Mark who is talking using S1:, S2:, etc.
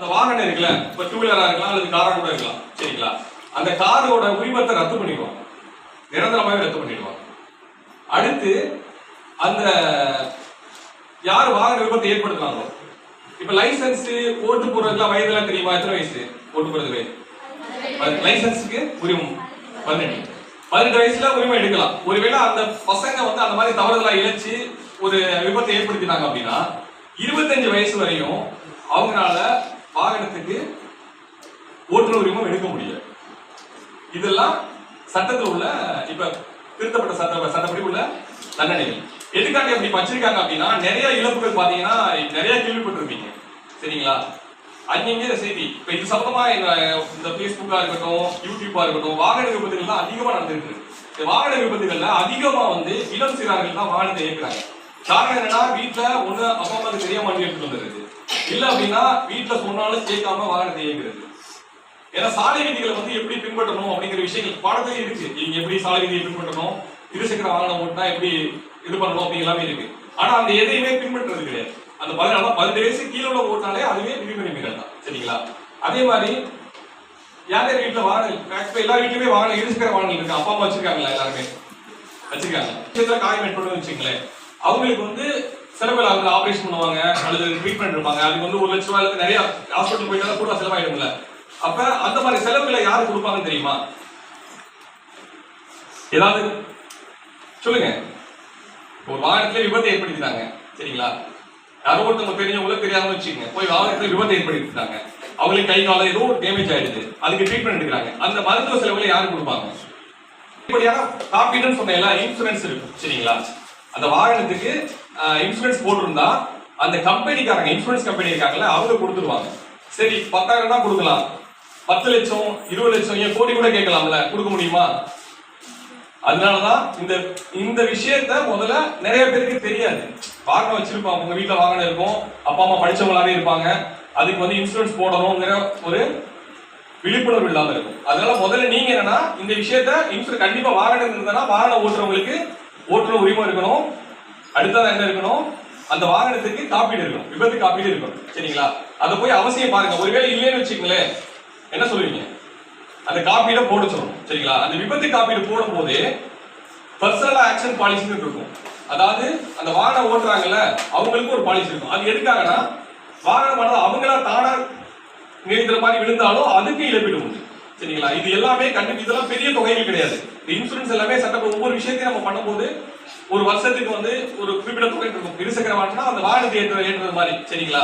S1: அந்த வாகனம் இருக்குல்ல இப்போ டூ வீலரா இருக்கலாம் அல்லது காரா கூட இருக்கலாம். சரிங்களா? அந்த காரோட உரிமத்தை ரத்து பண்ணிடுவாங்க. நிரந்தரமாகவே ரத்து பண்ணிடுவாங்க. அடுத்து அந்த யார் வாகன விபத்தை ஏற்படுத்துறாங்களோ இப்போ லைசன்ஸ் ஓட்டு போடுறதுலாம் வயதுலாம் தெரியுமா? எத்தனை வயசு? ஓட்டு போடுறது வயது லைசன்ஸ்க்கு உரிமம். பதினெட்டு. பதினெட்டு வயசுல உரிமை எடுக்கலாம். ஒருவேளை அந்த பசங்க வந்து அந்த மாதிரி தவறுதலா இழைச்சு ஒரு விபத்தை ஏற்படுத்தினாங்க அப்படின்னா இருபத்தஞ்சு வயசு வரையும் அவங்களால வாகனத்துக்கு ஓட்டுநர் உரிமம் எடுக்க முடியாது இதெல்லாம் சட்டத்தில் உள்ள இப்ப திருத்தப்பட்ட சட்ட சட்டப்படி உள்ள தண்டனைகள். எதுக்காக இப்படி வச்சிருக்காங்க அப்படின்னா நிறைய இழப்புகள் பாத்தீங்கன்னா நிறைய கேள்விப்பட்டிருப்பீங்க. சரிங்களா? அங்கங்க செய்தி. இப்ப இது சம்பந்தமா இந்த இந்த பேஸ்புக்கா இருக்கட்டும் யூடியூப்பா இருக்கட்டும் வாகன விபத்துகள் தான் அதிகமா நடந்திருக்கு இந்த வாகன விபத்துகள்ல அதிகமா வந்து இளம் சிறார்கள் தான் வாகனத்தை இயக்குறாங்க. காரணம் என்னன்னா வீட்டுல ஒண்ணு அப்பா அம்மாவுக்கு தெரிய மாட்டேன் எடுத்துட்டு இல்ல அப்படின்னா வீட்டுல சொன்னாலும் கேட்காம வாகனத்தை இயக்குறது. ஏன்னா சாலை விதிகளை வந்து எப்படி பின்பற்றணும் அப்படிங்கிற விஷயங்கள் பாடத்திலே இருக்கு. நீங்க எப்படி சாலை விதியை பின்பற்றணும்? இருசக்கர வாகனம் ஓட்டினா எப்படி இது பண்ணணும் அப்படி எல்லாமே இருக்கு. ஆனா அந்த எதையுமே பின்பற்றுறது கிடையாது. அந்த பதினாலாம் பதினெட்டு வயசு கீழே உள்ள ஓட்டினாலே அதுவே விதிமுறைகள் தான். சரிங்களா? அதே மாதிரி யார் யார் வீட்டுல வாகனம் எல்லா வீட்லயுமே வாகனம் இருசக்கர வாகனம் இருக்கு. அப்பா அம்மா வச்சிருக்காங்களா எல்லாருமே? வச்சிருக்காங்க. காயம் ஏற்படும் வச்சுங்களேன் அவங்களுக்கு வந்து சில அவங்க ஆபரேஷன் பண்ணுவாங்க அல்லது ட்ரீட்மெண்ட் இருப்பாங்க அதுக்கு வந்து ஒரு லட்ச ரூபாய்க்கு நிறைய ஹாஸ்பிட்டல் போயிட்டா கூட செலவாயிடும்ல அப்ப அந்த மாதிரி செலவுகளை யாரு கொடுப்பாங்கன்னு தெரியுமா? ஏதாவது? சொல்லுங்க. ஒரு வாகனத்துல விபத்து ஏற்படுத்திட்டாங்க. சரிங்களா? யாரோ ஒருத்தவங்க தெரிஞ்சவங்கள தெரியாம வச்சுக்கோங்க. போய் வாகனத்துல விபத்து ஏற்படுத்திட்டாங்க. அவங்களுக்கு கை காலம் ஏதோ டேமேஜ் ஆயிடுது. அதுக்கு ட்ரீட்மெண்ட் எடுக்கிறாங்க. அந்த மருத்துவ செலவுகளை யாரு கொடுப்பாங்க? இப்படியான காப்பீடுன்னு சொன்னேன்ல இன்சூரன்ஸ் இருக்கும் சரிங்களா? அந்த வாகனத்துக்கு இன்சூரன்ஸ் போட்டிருந்தா அந்த கம்பெனிக்காரங்க இன்சூரன்ஸ் கம்பெனி இருக்காங்கல்ல அவங்க கொடுத்துருவாங்க. சரி பத்தாயிரம் தான் கொடுக்கலாம். பத்து லட்சம் இருபது லட்சம் ஏன் கோடி கூட கேட்கலாம்ல கொடுக்க முடியுமா? அதனாலதான் இந்த இந்த விஷயத்த முதல்ல நிறைய பேருக்கு தெரியாது. வாகனம் வச்சிருப்பாங்க உங்க வீட்டுல வாகனம் இருக்கும் அப்பா அம்மா படிச்சவங்களாவே இருப்பாங்க. அதுக்கு வந்து இன்சூரன்ஸ் போடணுங்கிற ஒரு விழிப்புணர்வு இல்லாம இருக்கும். அதனால முதல்ல நீங்க என்னன்னா இந்த விஷயத்த இன்சூரன்ஸ் கண்டிப்பா வாகனம் இருந்ததுன்னா வாகனம் ஓட்டுறவங்களுக்கு ஓட்டுற உரிமை இருக்கணும். அடுத்ததா என்ன இருக்கணும்? அந்த வாகனத்துக்கு காப்பீடு இருக்கணும். விபத்து காப்பீடு இருக்கணும். சரிங்களா? அதை போய் அவசியம் பாருங்க. ஒருவேளை இல்லைன்னு வச்சுக்கங்களேன். என்ன சொல்லுவீங்க? அந்த காப்பீடை போட சொல்லணும். சரிங்களா? அந்த விபத்து காப்பீடு போடும்போது பர்சனல் ஆக்ஷன் பாலிசின்னு இருக்கும். அதாவது அந்த வாகனம் ஓட்டுறாங்கல்ல அவங்களுக்கு ஒரு பாலிசி இருக்கும். அது எதுக்காகனா வாகனமானது அவங்களா தானா நினைக்கிற மாதிரி விழுந்தாலும் அதுக்கு இழப்பீடு உண்டு. சரிங்களா? இது எல்லாமே கண்டிப்பா இதெல்லாம் பெரிய தொகைகள் கிடையாது. இந்த இன்சூரன்ஸ் எல்லாமே சட்டம் ஒவ்வொரு விஷயத்தையும் நம்ம பண்ணும்போது ஒரு வருஷத்துக்கு வந்து ஒரு குறிப்பிட்ட தொகை இருக்கும் இருசக்கர வாகனம்னா அந்த வாகனத்தை ஏற்ற ஏற்றுறது மாதிரி. சரிங்களா?